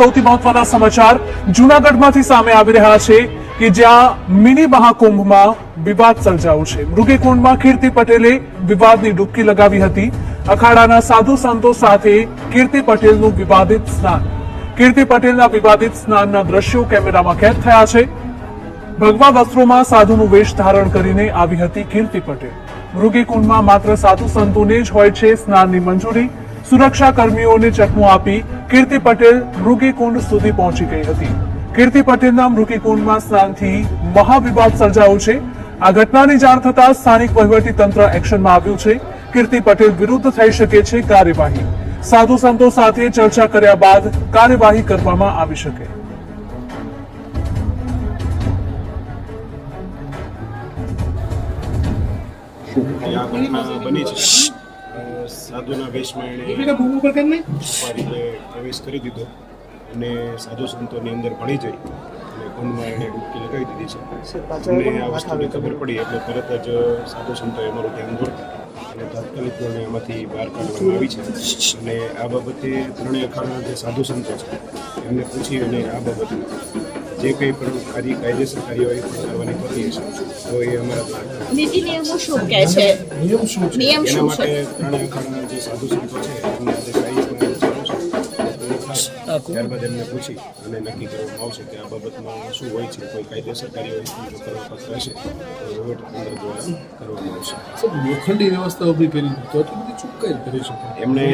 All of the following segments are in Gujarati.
સૌથી મહત્વના સમાચાર જૂનાગઢમાંથી સામે આવી રહ્યા છે કે જ્યાં મિની મહાકુંભમાં વિવાદ સર્જાયો છે. મૃગીકુંડમાં કીર્તિ પટેલે વિવાદની ડૂબકી લગાવી હતી. અખાડાના સાધુ સંતો સાથે કીર્તિ પટેલનું વિવાદિત સ્નાન. કીર્તિ પટેલના વિવાદિત સ્નાનના દ્રશ્યો કેમેરામાં કેદ થયા છે. ભગવા વસ્ત્રોમાં સાધુનું વેશ ધારણ કરીને આવી હતી કીર્તિ પટેલ. મૃગીકુંડમાં માત્ર સાધુ સંતોને જ હોય છે સ્નાનની મંજૂરી. સુરક્ષા કર્મીઓને ચકમો આપી કીર્તિ પટેલ મૃગીકુંડ સુધી પહોંચી ગઈ હતી. કીર્તિ પટેલના મૃગીકુંડમાં સ્નાનથી મહાવિવાદ સર્જાયો છે. આ ઘટનાની જાણ થતાં સ્થાનિક વહીવટી તંત્ર એક્શનમાં આવ્યું છે. કીર્તિ પટેલ વિરુદ્ધ થઈ શકે છે કાર્યવાહી. સાધુ સંતો સાથે ચર્ચા કર્યા બાદ કાર્યવાહી કરવામાં આવી શકે. બની છે? સાધુના વેશમાં એણે પ્રવેશ કરી દીધો અને સાધુ સંતોની અંદર ભળી જઈ અને કુંડમાં એણે ડૂબકી લગાવી દીધી છે. અને આ વસ્તુની ખબર પડી એટલે તરત જ સાધુ સંતોએ અમારું ધ્યાન દોરતા અને તાત્કાલિક એને એમાંથી બહાર કાઢવામાં આવી છે. અને આ બાબતે ત્રણેય અખાડાના જે સાધુ સંતો છે એમને પૂછી અને આ બાબતે જે કંઈ પણ કાર્ય કાયદેસર કાર્યવાહી કરવાની કરીએ છીએ તો એ અમારા નીતિ નિયમો શું કહે છે? નિયમ શું નિયમ એના માટે છે ત્રણેય અખાડાના જે સાધુ સંતો છે ત્યારબાદ એમને પૂછી અને નક્કી કરવામાં આવશે કે આ બાબતમાં શું હોય છે કોઈ કાયદેસર કાર્યવાહી જો કરવા પાત્ર હશે તો વહીવટ તંત્ર દ્વારા કરવામાં આવશે. લોખંડી વ્યવસ્થા ઊભી કરી તો બધી ચોખ્ખાઈ કરી શકે. એમણે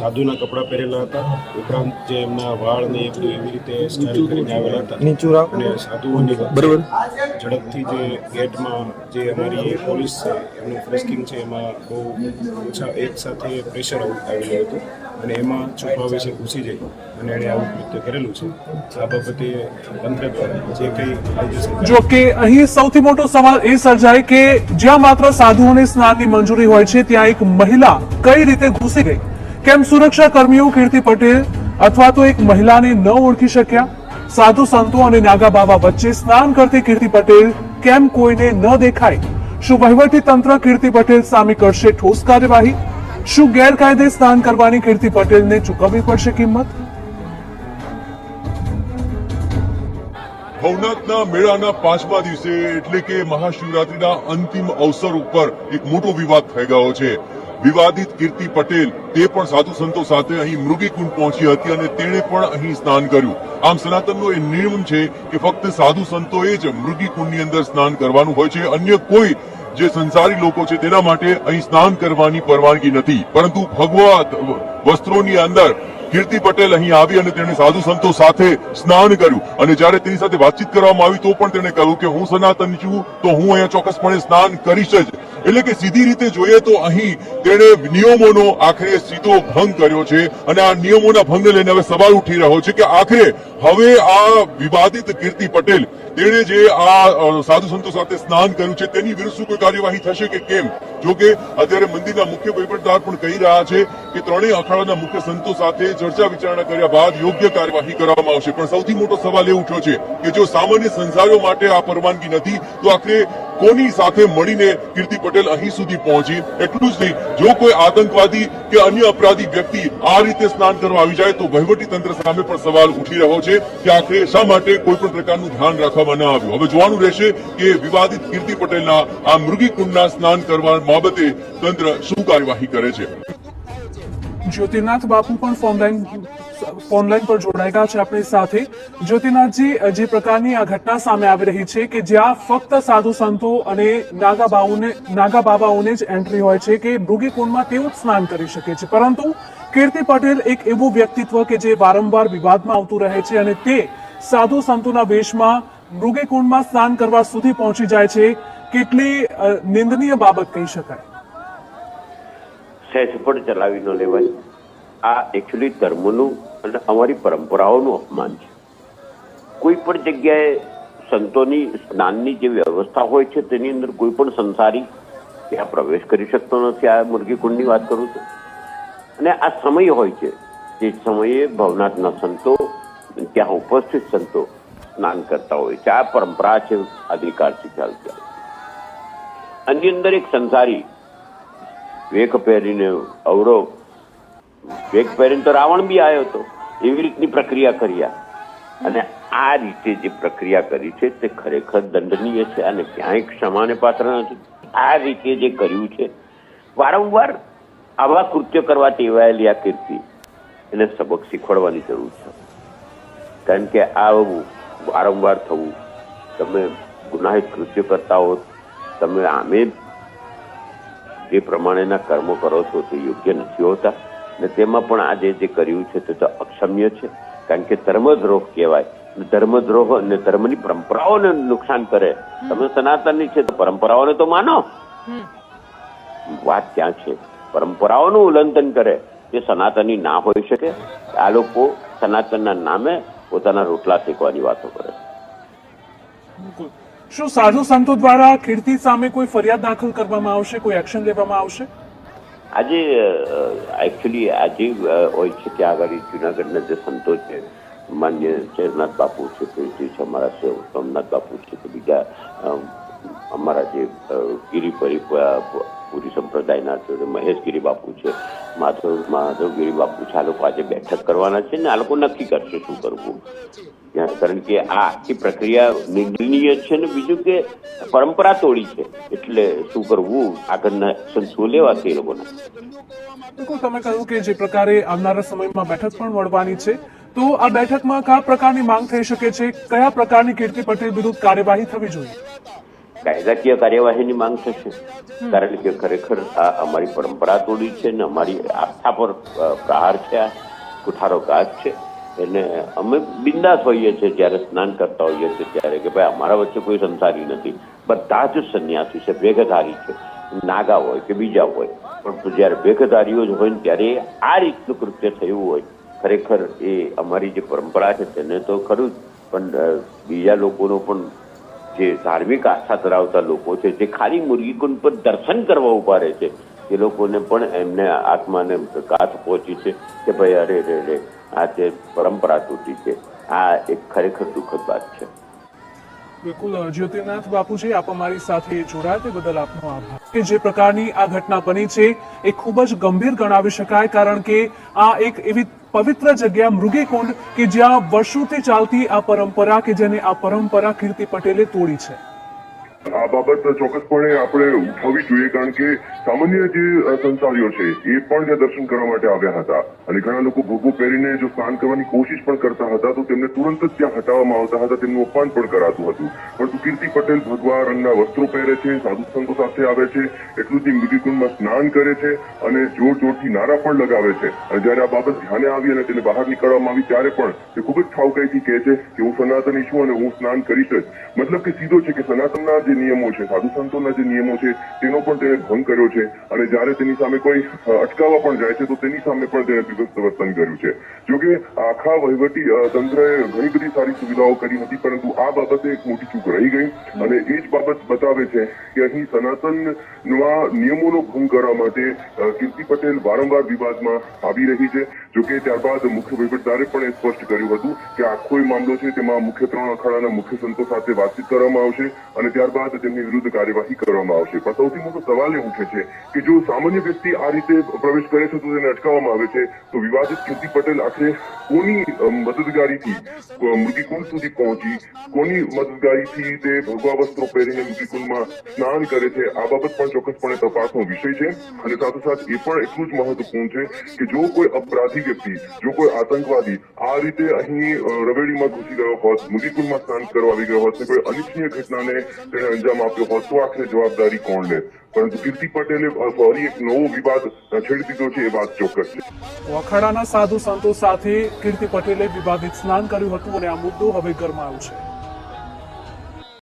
સાધુના કપડાં પહેરેલા હતા. ઉપરાંત જે એમના વાળ ને એ બધું એવી રીતે સ્ટાઇલ કરીને આવેલા હતા. અને સાધુઓની બરોબર. ઝડપથી જે ગેટમાં જે અમારી પોલીસ છે એમનું ફ્રેસ્કિંગ છે એમાં બહુ ઓછા એક સાથે પ્રેશર આવેલું હતું. અને એમાં છુપા વિશે ઘૂસી જઈ અને એણે આવું કૃત્ય કરેલું છે. આ બાબતે તંત્ર દ્વારા જે કંઈ જો કે અહીં સૌથી મોટો સવાલ એ સર્જાય કે જ્યાં માત્ર સાધુઓને સ્નાનની મંજૂરી હોય છે, ત્યાં એક મહિલા કઈ રીતે ઘૂસી ગઈ? કેમ સુરક્ષા કર્મીઓ કીર્તિ પટેલ અથવા તો એક મહિલાને ન ઓળખી શક્યા? સાધુ સંતો અને નાગા બાબા વચ્ચે સ્નાન કરતી કીર્તિ પટેલ કેમ કોઈને ન દેખાય? શું વહીવટી તંત્ર કીર્તિ પટેલ સામે કરશે ઠોસ કાર્યવાહી? શું ગેરકાયદે સ્નાન કરવાની કીર્તિ પટેલને ચૂકવવી પડશે કિંમત? ભવનાથના મેળાના પાંચમા દિવસે એટલે કે મહાશિવરાત્રીના અંતિમ અવસર ઉપર એક મોટો વિવાદ થઈ ગયો છે. વિવાદિત કીર્તિ પટેલ તે પણ સાધુ સંતો સાથે અહીં મૃગીકુંડ પહોંચી હતી અને તેણે પણ અહીં સ્નાન કર્યું. આમ સનાતનનો એ નિયમ છે કે ફક્ત સાધુ સંતોએ જ મૃગીકુંડની અંદર સ્નાન કરવાનું હોય છે. અન્ય કોઈ જે સંસારી લોકો છે, તેના માટે અહીં સ્નાન કરવાની પરવાનગી નથી. પરંતુ ભગવા વસ્ત્રોની અંદર કીર્તિ પટેલ અહીં આવી અને તેણે સાધુ સંતો સાથે સ્નાન કર્યું. અને જ્યારે તેની સાથે વાતચીત કરવામાં આવી, તો પણ તેણે કહ્યું કે હું સનાતન છું, તો હું અહીંયા ચોક્કસપણે સ્નાન કરીશ જ. એટલે કે સીધી રીતે જોઈએ તો અહીં તેણે નિયમોનો આખરે સીધો ભંગ કર્યો છે અને આ નિયમોના ભંગને લઈને હવે સવાલ ઉઠી રહ્યો છે કે આખરે હવે આ વિવાદિત કીર્તિ પટેલ, તેણે જે આ સાધુ સંતો સાથે સ્નાન કર્યું છે, તેની વિરુદ્ધ શું કોઈ કાર્યવાહી થશે કે કેમ? જો કે અત્યારે મંદિરના મુખ્ય વહીવટદાર પણ કહી રહ્યા છે કે ત્રણેય અખાડાના મુખ્ય સંતો સાથે ચર્ચા વિચારણા કર્યા બાદ યોગ્ય કાર્યવાહી કરવામાં આવશે. પણ સૌથી મોટો સવાલ એ ઉઠ્યો છે કે જો સામાન્ય સંસારીઓ માટે આ પરવાનગી નથી, તો આખરે કોની સાથે મળીને કીર્તિ પટેલ અહીં સુધી પહોંચી? એટલું જ નહીં, જો કોઈ આતંકવાદી કે અન્ય અપરાધી વ્યક્તિ આ રીતે સ્નાન કરવા આવી જાય, તો વહીવટી તંત્ર સામે પણ સવાલ ઉઠી રહ્યો છે કે આખરે શા માટે કોઈ પણ પ્રકારનું ધ્યાન રાખવામાં ન આવ્યું? હવે જોવાનું રહેશે કે વિવાદિત કીર્તિ પટેલના આ મૃગીકુંડના સ્નાન કરવા બાબતે તંત્ર શું કાર્યવાહી કરે છે? જ્યોતિનાથ બાપુ પણ ફોનલાઈન ફોનલાઈન પર જોડાઈ છે આપણી સાથે. જ્યોતિનાથજી, જે પ્રકારની આ ઘટના સામે આવી રહી છે કે જ્યાં ફક્ત સાધુ સંતો અને નાગા બાઉને, નાગા બાબાઓને જ એન્ટ્રી હોય છે કે મૃગીકુંડમાં તેઓ જ સ્નાન કરી શકે છે. પરંતુ કીર્તિ પટેલ એક એવું વ્યક્તિત્વ કે જે વારંવાર વિવાદમાં આવતું રહે છે અને તે સાધુ સંતોના વેશમાં મૃગી કુંડમાં સ્નાન કરવા સુધી પહોંચી જાય છે. કેટલી નિંદનીય બાબત કહી શકાય? સહેજ પણ ચલાવી ન લેવાય. આ એકચ્યુઅલી ધર્મનું અને અમારી પરંપરાઓનું અપમાન છે. કોઈ પણ જગ્યાએ સંતોની, સ્નાનની જે વ્યવસ્થા હોય છે, તેની અંદર કોઈ પણ સંસારી ત્યાં પ્રવેશ કરી શકતો નથી. આ મુરગી કુંડની વાત કરું છું. અને આ સમય હોય છે. તે સમયે ભવનાથના સંતો, ત્યાં ઉપસ્થિત સંતો સ્નાન કરતા હોય છે. આ પરંપરા છે આદિકાળથી ચાલતી આની અંદર એક સંસારી વેક પહેરીને અવરો વેક પહેરીને તો રાવણ બી આવ્યો હતો. એવી રીતની પ્રક્રિયા કર્યા અને આ રીતે જે પ્રક્રિયા કરી છે તે ખરેખર દંડનીય છે અને ક્યાંય ક્ષમાને પાત્ર નથી. આ રીતે જે કર્યું છે, વારંવાર આવા કૃત્ય કરવા ટેવાયેલી આ કીર્તિ એને સબક શીખવાડવાની જરૂર છે. કારણ કે આવું વારંવાર થવું, તમે ગુનાહિત કૃત્ય કરતા હો તમે આમે જે પ્રમાણેના કર્મો કરો છો તે યોગ્ય નથી હોતા. ને તેમાં પણ આજે જે કર્યું છે તે તો અક્ષમ્ય છે. કારણ કે ધર્મદ્રોહ કહેવાય. ધર્મદ્રોહ અને ધર્મની પરંપરાઓને નુકસાન કરે. તમે સનાતનની છે તો પરંપરાઓને તો માનો. વાત ક્યાં છે? પરંપરાઓનું ઉલ્લંઘન કરે. તે સનાતની ના હોઈ શકે, આ લોકો સનાતનના નામે પોતાના રોટલા શેકવાની વાતો કરે. શું સાધુ સંતો દ્વારા કીર્તિ સામે કોઈ ફરિયાદ દાખલ કરવામાં આવશે? કોઈ એક્શન લેવામાં આવશે? આજે એકચ્યુઅલી આજે હોય છે ત્યાં આગળ જુનાગઢના જે સંતો છે, માન્ય ચેરનાથ બાપુ છે કે જે છે અમારા સો- સોમનાથ બાપુ છે કે બીજા અમારા જે ગિરી પરી પુરી સંપ્રદાયના છે મહેશગીરી બાપુ છે, માધવ, માધવગીરી બાપુ છે, આ લોકો આજે બેઠક કરવાના છે ને, આ લોકો નક્કી કરશે શું કરવું. કારણ કે આ આખી પ્રક્રિયા નિંદનીય છે ને, બીજું કે પરંપરા તોડી છે, એટલે શું કરવું, આગળના એક્શન શું લેવા તે લોકોના. બિલકુલ તમે કહ્યું કે જે પ્રકારે આવનારા સમયમાં બેઠક પણ મળવાની છે, તો આ બેઠકમાં કયા પ્રકારની માંગ થઈ શકે છે, કયા પ્રકારની કીર્તિ પટેલ વિરુદ્ધ કાર્યવાહી થવી જોઈએ? કાયદાકીય કાર્યવાહીની માંગ થશે. કારણ કે ખરેખર આ અમારી પરંપરા તોડી છે ને અમારી આસ્થા પર પ્રહાર છે, આ કુઠારો ઘાત છે. એને અમે બિંદાસ હોઈએ છીએ જ્યારે સ્નાન કરતા હોઈએ છીએ ત્યારે કે ભાઈ અમારા વચ્ચે કોઈ સંસારી નથી. બધા જ સંન્યાસી છે, ભેગધારી છે. નાગા હોય કે બીજા હોય. પણ જ્યારે ભેગધારીઓ જ હોય ને ત્યારે આ રીતનું કૃત્ય થયું હોય. ખરેખર એ અમારી જે પરંપરા છે તેને તો ખરું જ. પણ બીજા લોકોનો પણ જે ધાર્મિક આસ્થા ધરાવતા લોકો છે, જે ખાલી મુરગીકુંડ પર દર્શન કરવા ઊભા રહે છે, એ લોકોને પણ એમને આત્માને કાથ પહોંચી છે કે ભાઈ, અરે રે રે આ જે પરંપરા તૂટી છે, આ એક ખરેખર દુઃખદ વાત છે. બિલકુલ, જ્યોતિર્નાથ બાપુજી, આપ અમારી સાથે જોડાયા તે બદલ આપનો આભાર. કે જે પ્રકારની આ ઘટના બની છે, એ ખૂબ જ ગંભીર ગણાવી શકાય, કારણ કે આ એક એવી પવિત્ર જગ્યા મૃગીકુંડ કે જ્યાં વર્ષોથી ચાલતી આ પરંપરા કે જેને આ પરંપરા કીર્તિ પટેલે તોડી છે. આ બાબત ચોક્કસપણે આપણે ઉઠાવવી જોઈએ કારણ કે સામાન્ય જે સંસારીઓ છે, એ પણ ત્યાં દર્શન કરવા માટે આવ્યા હતા. અને ઘણા લોકો ભોગવો પહેરીને જો સ્નાન કરવાની કોશિશ પણ કરતા હતા, તો તેમને તુરંત જ ત્યાં હટાવવામાં આવતા હતા, તેમનું અપમાન પણ કરાતું હતું. પરંતુ કીર્તિ પટેલ ભગવા રંગના વસ્ત્રો પહેરે છે, સાધુ સંતો સાથે આવે છે, એટલું જ મૃગીકુંડમાં સ્નાન કરે છે અને જોર જોરથી નારા પણ લગાવે છે. અને જ્યારે આ બાબત ધ્યાને આવી અને તેને બહાર નીકળવામાં આવી, ત્યારે પણ તે ખૂબ જ ઠાવકાઈથી કહે છે કે હું સનાતની છું અને હું સ્નાન કરીશ જ. મતલબ કે સીધો છે કે સનાતનના જે નિયમો છે, સાધુ સંતોના જે નિયમો છે, તેનો પણ તેણે ભંગ કર્યો છે. અને જ્યારે તેની સામે કોઈ અટકાવવા પણ જાય છે, તો તેની સામે પણ તેણે વિભક્ત વર્તન કર્યું છે. જોકે આખા વહીવટી તંત્રએ ઘણી બધી સારી સુવિધાઓ કરી હતી, પરંતુ આ બાબતે એક મોટી ચૂક રહી ગઈ અને એ જ બાબત બતાવે છે કે અહીં સનાતનના નિયમોનો ભંગ કરવા માટે કીર્તિ પટેલ વારંવાર વિવાદમાં આવી રહી છે. જોકે ત્યારબાદ મુખ્ય વહીવટદારે પણ એ સ્પષ્ટ કર્યું હતું કે આખો મામલો છે તેમાં મુખ્ય ત્રણ અખાડાના મુખ્ય સંતો સાથે વાતચીત કરવામાં આવશે અને ત્યારબાદ તેમની વિરુદ્ધ કાર્યવાહી કરવામાં આવશે. પણ સૌથી મોટો સવાલ એ ઉઠે છે કે જો સામાન્ય વ્યક્તિ આ રીતે પ્રવેશ કરે છે તો તેને અટકાવવામાં આવે છે તો વિવાદિત કીર્તિ પટેલ આખરે કોની મદદગારીથી મૃગીકુંડ સુધી પહોંચી, કોની મદદગારીથી તે ભગવા વસ્ત્રો પહેરીને મૃગીકુંડમાં સ્નાન કરે છે, આ બાબત પણ ચોક્કસપણે તપાસનો વિષય છે. અને સાથોસાથ એ પણ એટલું જ મહત્વપૂર્ણ છે કે જો કોઈ અપરાધી વ્યક્તિ, જો કોઈ આતંકવાદી આ રીતે અહીં રવેડીમાં ઘૂસી ગયો હોત મૃગીકુંડમાં સ્નાન કરવા આવી ગયો હોત કોઈ અનિચ્છનીય ઘટનાને તેણે અંજામ આપ્યો હોત, તો આખરે જવાબદારી કોણ લે? પરંતુ કીર્તિ પટેલે ફરી એક નવો વિવાદ છેડી દીધો છે, એ વાત ચોક્કસ છે. વખાડાના સાધુ સંતો સાથે કીર્તિ પટેલે વિવાદિત સ્નાન કર્યું હતું અને આ મુદ્દો હવે ગરમાયો છે.